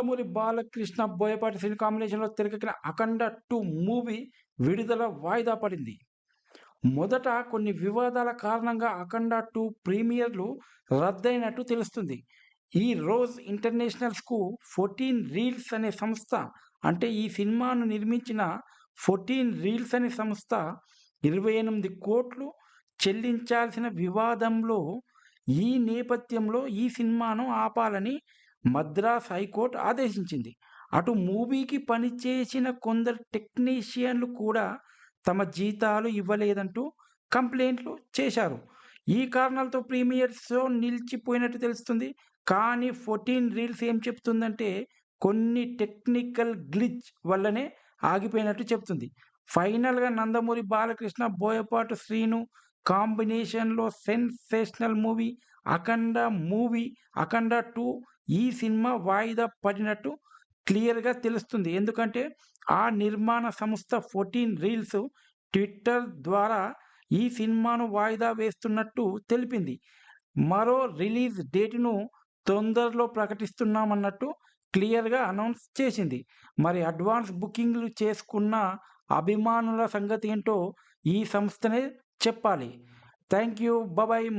నందమూరి బాలకృష్ణ బోయపాటి సినీ కాంబినేషన్లో తెరకెక్కిన అఖండ two movie విడుదల వాయిదా పడింది. మొదట కొన్ని వివాదాల కారణంగా అఖండ టూ ప్రీమియర్లు రద్దయినట్టు తెలుస్తుంది. ఈ రోజ్ ఇంటర్నేషనల్స్కు ఫోర్టీన్ రీల్స్ అనే సంస్థ అంటే ఈ సినిమాను నిర్మించిన ఫోర్టీన్ రీల్స్ అనే సంస్థ ఇరవై ఎనిమిది కోట్లు చెల్లించాల్సిన వివాదంలో ఈ నేపథ్యంలో ఈ సినిమాను ఆపాలని మద్రాస్ హైకోర్టు ఆదేశించింది. అటు మూవీకి పనిచేసిన కొందరు టెక్నీషియన్లు కూడా తమ జీతాలు ఇవ్వలేదంటూ కంప్లైంట్లు చేశారు. ఈ కారణాలతో ప్రీమియర్ షో నిలిచిపోయినట్టు తెలుస్తుంది. కానీ ఫోర్టీన్ రీల్స్ ఏం చెప్తుందంటే కొన్ని టెక్నికల్ గ్లిచ్ వల్లనే ఆగిపోయినట్టు చెప్తుంది. ఫైనల్గా నందమూరి బాలకృష్ణ బోయపాటు శ్రీను కాంబినేషన్లో sensational movie Akhanda movie Akhanda two ఈ సినిమా వాయిదా పడినట్టు క్లియర్గా తెలుస్తుంది. ఎందుకంటే ఆ నిర్మాణ సంస్థ ఫోర్టీన్ రీల్స్ ట్విట్టర్ ద్వారా ఈ సినిమాను వాయిదా వేస్తున్నట్టు తెలిపింది. మరో రిలీజ్ డేట్ను తొందరలో ప్రకటిస్తున్నామన్నట్టు క్లియర్గా అనౌన్స్ చేసింది. మరి అడ్వాన్స్ బుకింగ్లు చేసుకున్న అభిమానుల సంగతి ఏంటో ఈ సంస్థనే చెప్పాలి. థ్యాంక్ యూ బాబాయ్